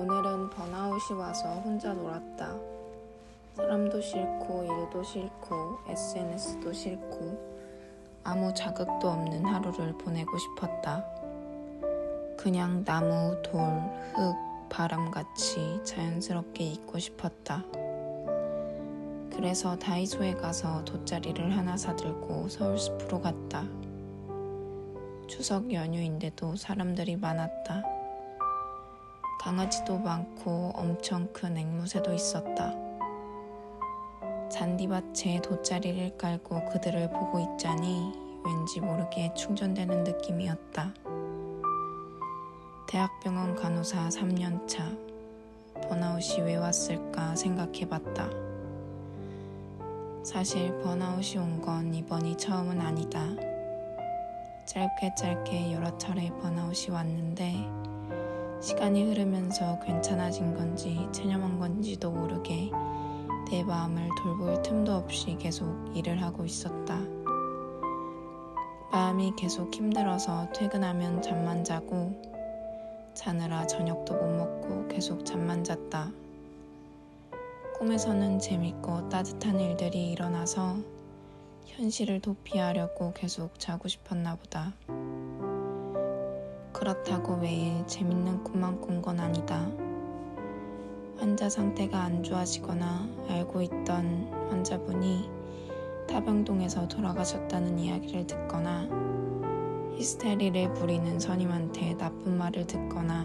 오늘은 번아웃이 와서 혼자 놀았다. 사람도 싫고 일도 싫고 SNS도 싫고 아무 자극도 없는 하루를 보내고 싶었다. 그냥 나무, 돌, 흙, 바람같이 자연스럽게 있고 싶었다. 그래서 다이소에 가서 돗자리를 하나 사들고 서울 숲으로 갔다. 추석 연휴인데도 사람들이 많았다. 강아지도 많고 엄청 큰 앵무새도 있었다. 잔디밭에 돗자리를 깔고 그들을 보고 있자니 왠지 모르게 충전되는 느낌이었다. 대학병원 간호사 3년차. 번아웃이 왜 왔을까 생각해 봤다. 사실 번아웃이 온 건 이번이 처음은 아니다. 짧게 짧게 여러 차례 번아웃이 왔는데 시간이 흐르면서 괜찮아진 건지 체념한 건지도 모르게 내 마음을 돌볼 틈도 없이 계속 일을 하고 있었다. 마음이 계속 힘들어서 퇴근하면 잠만 자고 자느라 저녁도 못 먹고 계속 잠만 잤다. 꿈에서는 재밌고 따뜻한 일들이 일어나서 현실을 도피하려고 계속 자고 싶었나 보다. 그렇다고 매일 재밌는 꿈만 꾼 건 아니다. 환자 상태가 안 좋아지거나 알고 있던 환자분이 타병동에서 돌아가셨다는 이야기를 듣거나 히스테리를 부리는 선임한테 나쁜 말을 듣거나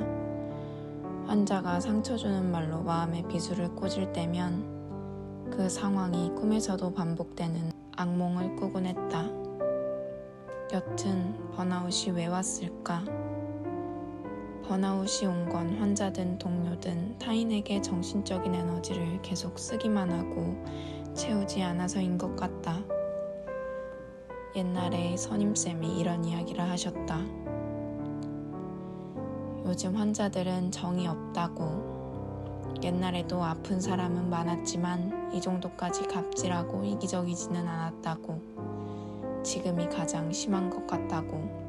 환자가 상처 주는 말로 마음의 비수를 꽂을 때면 그 상황이 꿈에서도 반복되는 악몽을 꾸곤 했다. 여튼 번아웃이 왜 왔을까? 번아웃이 온 건 환자든 동료든 타인에게 정신적인 에너지를 계속 쓰기만 하고 채우지 않아서인 것 같다. 옛날에 선임쌤이 이런 이야기를 하셨다. 요즘 환자들은 정이 없다고. 옛날에도 아픈 사람은 많았지만 이 정도까지 갑질하고 이기적이지는 않았다고. 지금이 가장 심한 것 같다고.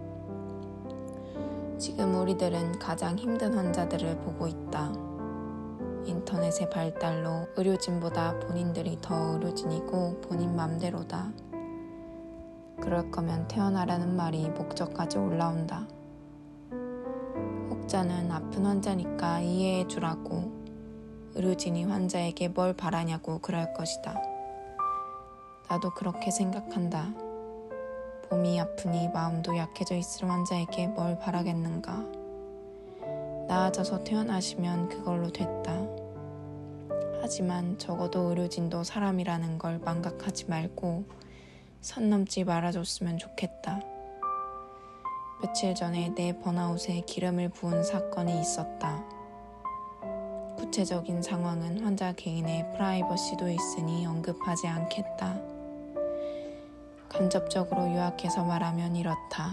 지금 우리들은 가장 힘든 환자들을 보고 있다. 인터넷의 발달로 의료진보다 본인들이 더 의료진이고 본인 맘대로다. 그럴 거면 태어나라는 말이 목적까지 올라온다. 혹자는 아픈 환자니까 이해해 주라고 의료진이 환자에게 뭘 바라냐고 그럴 것이다. 나도 그렇게 생각한다. 몸이 아프니 마음도 약해져 있을 환자에게 뭘 바라겠는가. 나아져서 태어나시면 그걸로 됐다. 하지만 적어도 의료진도 사람이라는 걸 망각하지 말고 선 넘지 말아줬으면 좋겠다. 며칠 전에 내 번아웃에 기름을 부은 사건이 있었다. 구체적인 상황은 환자 개인의 프라이버시도 있으니 언급하지 않겠다. 간접적으로 요약해서 말하면 이렇다.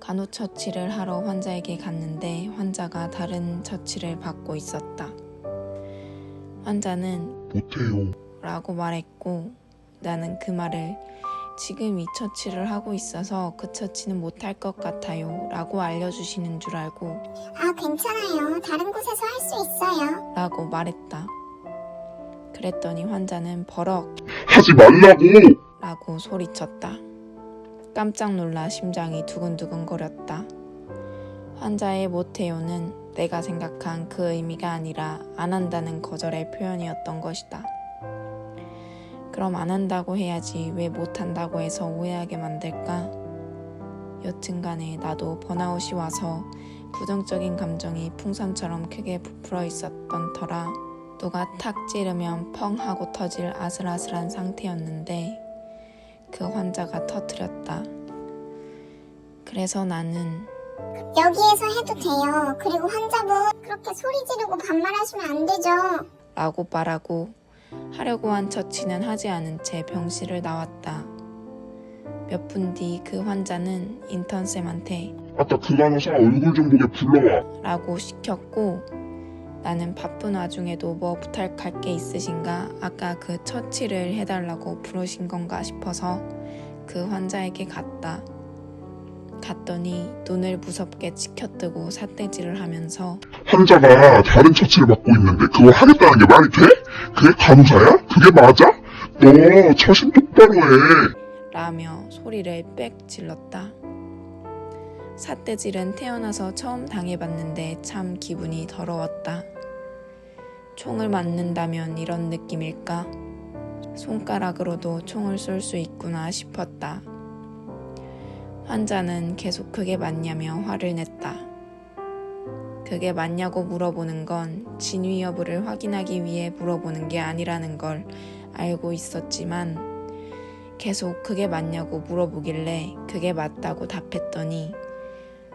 간호 처치를 하러 환자에게 갔는데 환자가 다른 처치를 받고 있었다. 환자는 못해요. 라고 말했고 나는 그 말을 지금 이 처치를 하고 있어서 그 처치는 못할 것 같아요 라고 알려주시는 줄 알고 아, 괜찮아요. 다른 곳에서 할 수 있어요. 라고 말했다. 그랬더니 환자는 버럭 하지 말라고! 라고 소리쳤다. 깜짝 놀라 심장이 두근두근 거렸다. 환자의 못해요는 내가 생각한 그 의미가 아니라 안 한다는 거절의 표현이었던 것이다. 그럼 안 한다고 해야지 왜 못한다고 해서 오해하게 만들까? 여튼 간에 나도 번아웃이 와서 부정적인 감정이 풍선처럼 크게 부풀어 있었던 터라 누가 탁 찌르면 펑 하고 터질 아슬아슬한 상태였는데 그 환자가 터뜨렸다. 그래서 나는 여기에서 해도 돼요. 그리고 환자분 그렇게 소리 지르고 반말하시면 안 되죠. 라고 말하고 하려고 한 처치는 하지 않은 채 병실을 나왔다. 몇 분 뒤 그 환자는 인턴쌤한테 아까 그 간호사 얼굴 좀 보게 불러와. 라고 시켰고 나는 바쁜 와중에도 뭐 부탁할 게 있으신가 아까 그 처치를 해달라고 부르신 건가 싶어서 그 환자에게 갔다. 갔더니 눈을 무섭게 치켜뜨고 삿대질을 하면서 환자가 다른 처치를 받고 있는데 그거 하겠다는 게 말이 돼? 그게 간호사야? 그게 맞아? 너 처신 똑바로 해. 라며 소리를 빽 질렀다. 삿대질은 태어나서 처음 당해봤는데 참 기분이 더러웠다. 총을 맞는다면 이런 느낌일까? 손가락으로도 총을 쏠 수 있구나 싶었다. 환자는 계속 그게 맞냐며 화를 냈다. 그게 맞냐고 물어보는 건 진위 여부를 확인하기 위해 물어보는 게 아니라는 걸 알고 있었지만 계속 그게 맞냐고 물어보길래 그게 맞다고 답했더니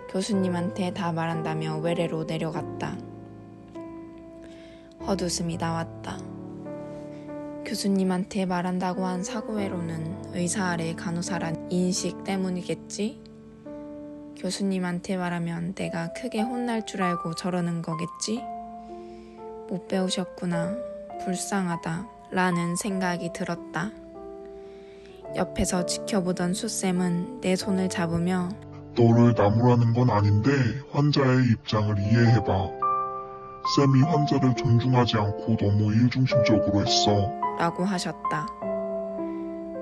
교수님한테 다 말한다며 외래로 내려갔다. 헛웃음이 나왔다. 교수님한테 말한다고 한 사고외로는 의사 아래 간호사란 인식 때문이겠지? 교수님한테 말하면 내가 크게 혼날 줄 알고 저러는 거겠지? 못 배우셨구나. 불쌍하다. 라는 생각이 들었다. 옆에서 지켜보던 수쌤은 내 손을 잡으며 너를 나무라는 건 아닌데 환자의 입장을 이해해봐. 쌤이 환자를 존중하지 않고 너무 일중심적으로 했어. 라고 하셨다.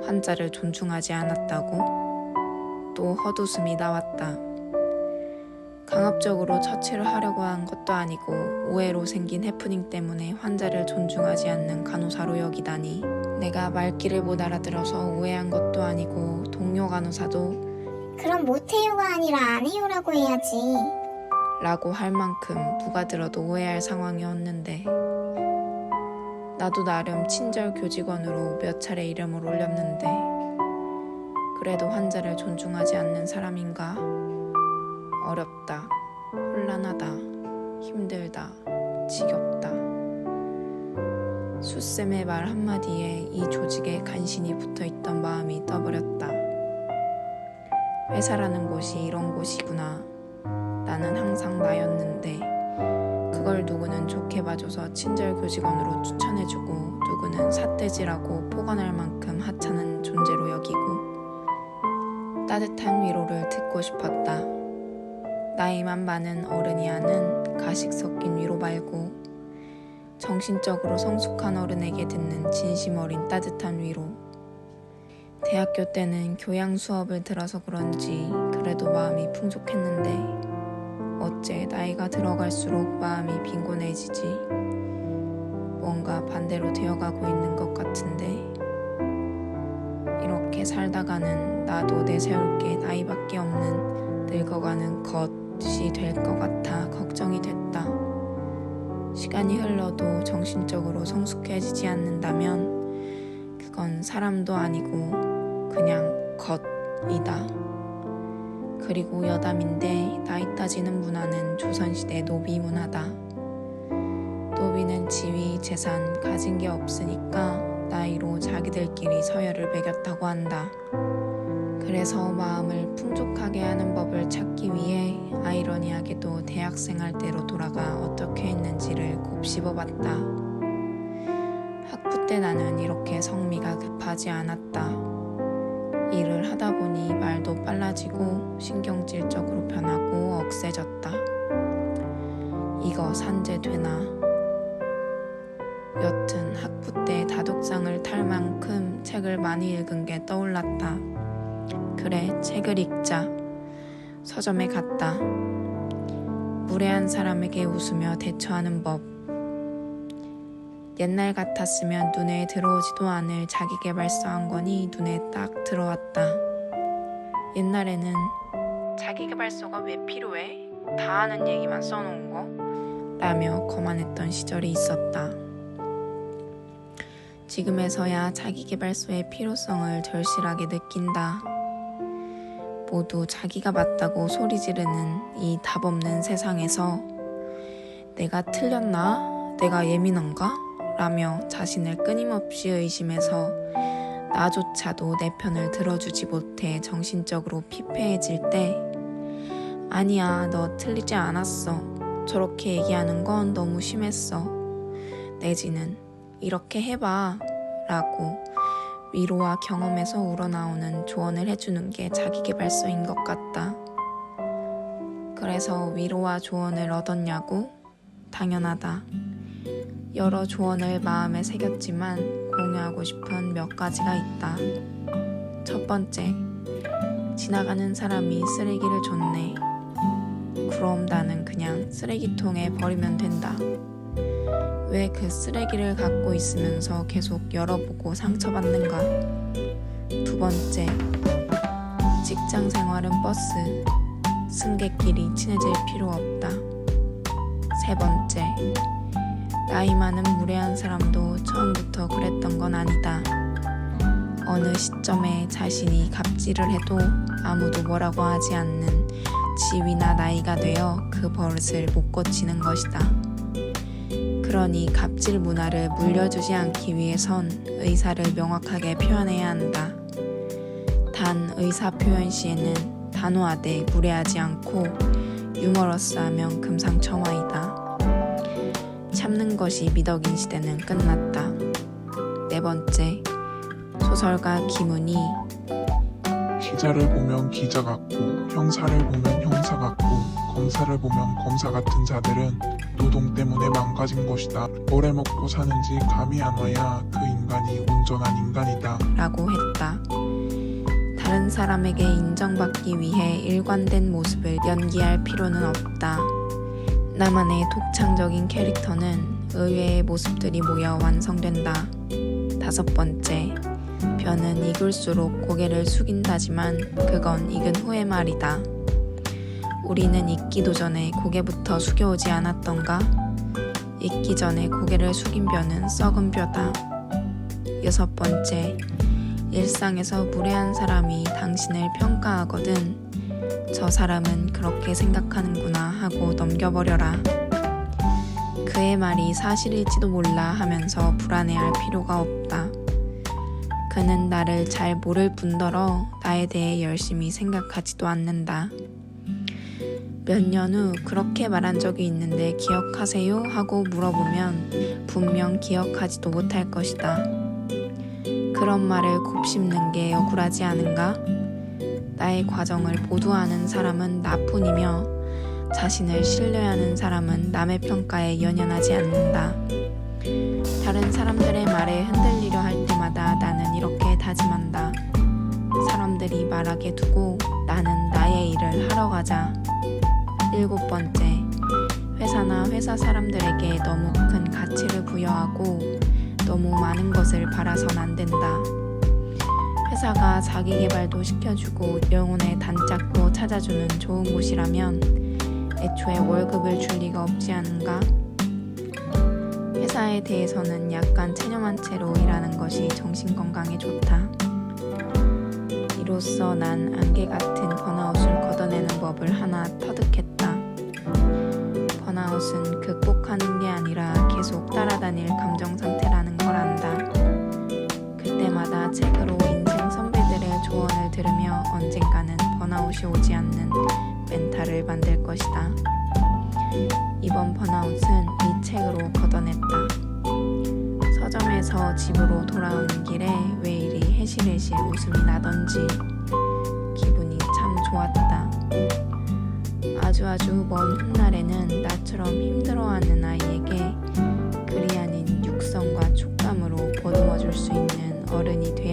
환자를 존중하지 않았다고? 또 헛웃음이 나왔다. 강압적으로 처치를 하려고 한 것도 아니고 오해로 생긴 해프닝 때문에 환자를 존중하지 않는 간호사로 여기다니 내가 말귀를 못 알아들어서 오해한 것도 아니고 동료 간호사도 그럼 못해요가 아니라 안 해요라고 해야지. 라고 할 만큼 누가 들어도 오해할 상황이었는데 나도 나름 친절 교직원으로 몇 차례 이름을 올렸는데 그래도 환자를 존중하지 않는 사람인가? 어렵다 혼란하다 힘들다 지겹다. 수쌤의 말 한마디에 이 조직에 간신히 붙어있던 마음이 떠버렸다. 회사라는 곳이 이런 곳이구나 나는 항상 나였는데 그걸 누구는 좋게 봐줘서 친절 교직원으로 추천해주고 누구는 삿대질하고 포관할 만큼 하찮은 존재로 여기고 따뜻한 위로를 듣고 싶었다. 나이만 많은 어른이 하는 가식 섞인 위로 말고 정신적으로 성숙한 어른에게 듣는 진심 어린 따뜻한 위로. 대학교 때는 교양 수업을 들어서 그런지 그래도 마음이 풍족했는데 어째 나이가 들어갈수록 마음이 빈곤해지지. 뭔가 반대로 되어가고 있는 것 같은데. 이렇게 살다가는 나도 내세울 게 나이밖에 없는 늙어가는 것이 될 것 같아 걱정이 됐다. 시간이 흘러도 정신적으로 성숙해지지 않는다면 그건 사람도 아니고 그냥 것이다. 그리고 여담인데 나이 따지는 문화는 조선시대 노비 문화다. 노비는 지위, 재산 가진 게 없으니까 나이로 자기들끼리 서열을 매겼다고 한다. 그래서 마음을 풍족하게 하는 법을 찾기 위해 아이러니하게도 대학생활 때로 돌아가 어떻게 했는지를 곱씹어 봤다. 학부 때 나는 이렇게 성미가 급하지 않았다. 일을 하다 보니 말도 빨라지고 신경질적으로 변하고 억세졌다. 이거 산재 되나? 여튼 학부 때 다독상을 탈 만큼 책을 많이 읽은 게 떠올랐다. 그래, 책을 읽자. 서점에 갔다. 무례한 사람에게 웃으며 대처하는 법. 옛날 같았으면 눈에 들어오지도 않을 자기계발서 한 권이 눈에 딱 들어왔다. 옛날에는 자기계발서가 왜 필요해? 다 아는 얘기만 써놓은 거? 라며 거만했던 시절이 있었다. 지금에서야 자기계발서의 필요성을 절실하게 느낀다. 모두 자기가 맞다고 소리 지르는 이 답 없는 세상에서 내가 틀렸나? 내가 예민한가? 라며 자신을 끊임없이 의심해서 나조차도 내 편을 들어주지 못해 정신적으로 피폐해질 때 아니야 너 틀리지 않았어 저렇게 얘기하는 건 너무 심했어 내지는 이렇게 해봐 라고 위로와 경험에서 우러나오는 조언을 해주는 게 자기계발서인 것 같다. 그래서 위로와 조언을 얻었냐고? 당연하다. 여러 조언을 마음에 새겼지만 공유하고 싶은 몇 가지가 있다. 첫 번째, 지나가는 사람이 쓰레기를 줬네. 그럼 나는 그냥 쓰레기통에 버리면 된다. 왜 그 쓰레기를 갖고 있으면서 계속 열어보고 상처받는가? 두 번째, 직장 생활은 버스. 승객끼리 친해질 필요 없다. 세 번째, 나이 많은 무례한 사람도 처음부터 그랬던 건 아니다. 어느 시점에 자신이 갑질을 해도 아무도 뭐라고 하지 않는 지위나 나이가 되어 그 버릇을 못 고치는 것이다. 그러니 갑질 문화를 물려주지 않기 위해선 의사를 명확하게 표현해야 한다. 단 의사 표현 시에는 단호하되 무례하지 않고 유머러스하면 금상첨화이다. 참는 것이 미덕인 시대는 끝났다. 네 번째, 소설가 김은희 기자를 보면 기자 같고 형사를 보면 형사 같고 검사를 보면 검사 같은 자들은 노동 때문에 망가진 것이다. 오래 먹고 사는지 감이 안 와야 그 인간이 온전한 인간이다. 라고 했다. 다른 사람에게 인정받기 위해 일관된 모습을 연기할 필요는 없다. 나만의 독창적인 캐릭터는 의외의 모습들이 모여 완성된다. 다섯 번째, 변은 익을수록 고개를 숙인다지만 그건 익은 후의 말이다. 우리는 익기도 전에 고개부터 숙여오지 않았던가? 익기 전에 고개를 숙인 벼는 썩은 벼다. 여섯 번째, 일상에서 무례한 사람이 당신을 평가하거든. 저 사람은 그렇게 생각하는구나 하고 넘겨버려라. 그의 말이 사실일지도 몰라 하면서 불안해할 필요가 없다. 그는 나를 잘 모를 뿐더러 나에 대해 열심히 생각하지도 않는다. 몇 년 후 그렇게 말한 적이 있는데 기억하세요? 하고 물어보면 분명 기억하지도 못할 것이다. 그런 말을 곱씹는 게 억울하지 않은가? 나의 과정을 아는 사람은 나뿐이며 자신을 신뢰하는 사람은 남의 평가에 연연하지 않는다. 다른 사람들의 말에 흔들리려 할 때마다 나는 이렇게 다짐한다. 사람들이 말하게 두고 나는 나의 일을 하러 가자. 일곱 번째, 회사나 회사 사람들에게 너무 큰 가치를 부여하고 너무 많은 것을 바라선 안 된다. 회사가 자기 개발도 시켜주고 영혼의 단짝도 찾아주는 좋은 곳이라면 애초에 월급을 줄 리가 없지 않은가? 회사에 대해서는 약간 체념한 채로 일하는 것이 정신 건강에 좋다. 이로써 난 안개 같은 번아웃을 걷어내는 법을 하나 터득했다. 번아웃은 극복하는 게 아니라 계속 따라다닐 감정 상태라는 걸 안다. 그때마다 책으로 번아웃이 오지 않는 멘탈을 만들 것이다. 이번 번아웃은 이 책으로 걷어냈다. 서점에서 집으로 돌아오는 길에 왜 이리 해시레시 웃음이 나던지 기분이 참 좋았다. 아주 아주 먼 훗날에는 나처럼 힘들어하는 아이에게 그리 아닌 육성과 촉감으로 보듬어 줄 수 있는 어른이 되